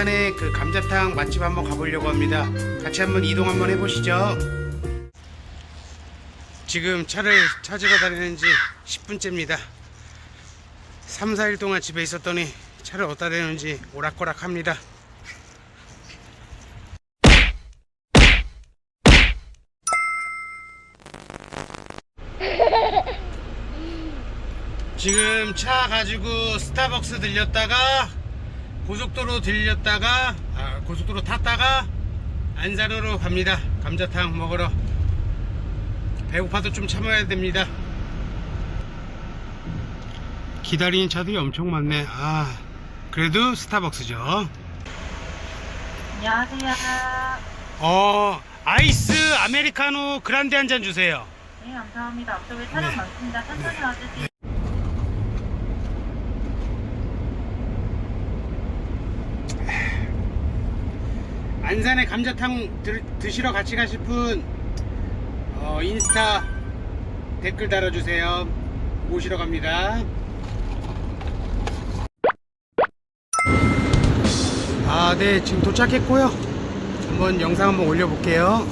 안산에 그 감자탕 맛집 한번 가보려고 합니다. 같이 한번 이동 한번 해보시죠. 지금 차를 찾으러 다니는 지 10분째입니다. 3, 4일 동안 집에 있었더니 차를 어디다 대는지 오락가락 합니다. 지금 차 가지고 스타벅스 들렸다가 고속도로 들렸다가 아, 고속도로 탔다가 안산으로 갑니다. 감자탕 먹으러 배고파도 좀 참아야 됩니다. 기다리는 차들이 엄청 많네. 아 그래도 스타벅스죠. 안녕하세요. 어 아이스 아메리카노 그란데 한 잔 주세요. 네, 감사합니다. 앞쪽에 차량 네. 많습니다. 천천히 와주세요. 안산에 감자탕 드, 드시러 같이 가실 분 어, 인스타 댓글 달아주세요. 모시러 갑니다. 아, 네, 지금 도착했고요. 한번 영상 한번 올려볼게요.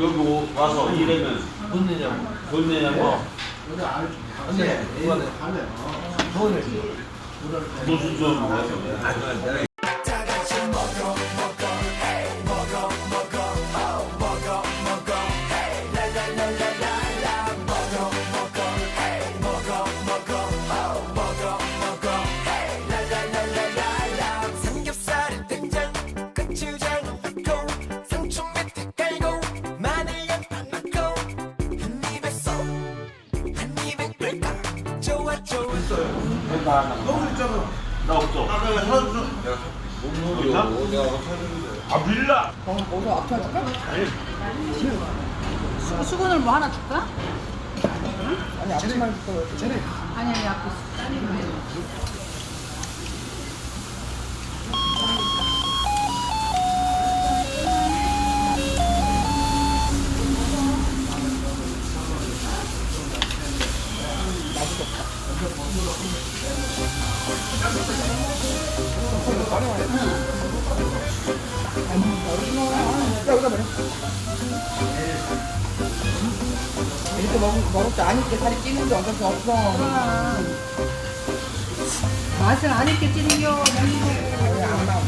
여기 오- 와서 일하면 돈 내냐고 돈 내냐고 무슨 좀 좋아 좋아 나 없어 아 빌라 수건을 뭐 하나 줄까? 아니 앞치마 줄까? 쟤네 아니 아니 앞에 이렇게 먹, 먹을 줄 아니까 살이 찌는 게 어쩔 수 없어. 맛을 안 있게 찌는겨 먹는 거 아니, 안 나와.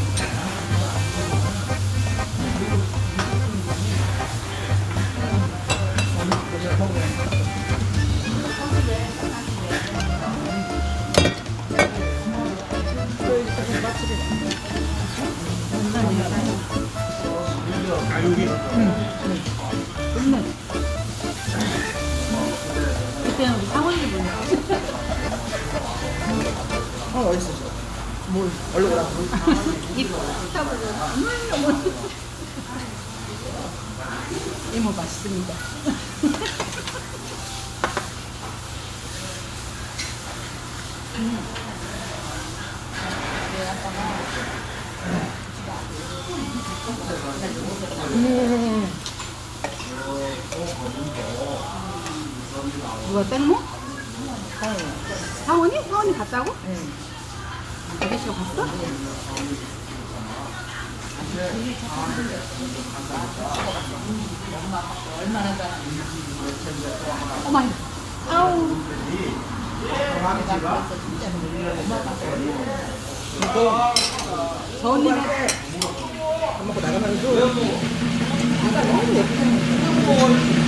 그때는 우리 상원이 뭐냐 어, 어딨어, 저. 뭘, 얼른 오라고. 입 타버려 이모 맛있습니다 누가 땡모? 상원이? 상원이 갔다고? 응. 아저씨가 갔어? 어머, 아우. 저 언니가 밥 먹고 나가면 또. 아까 너무 예쁘게.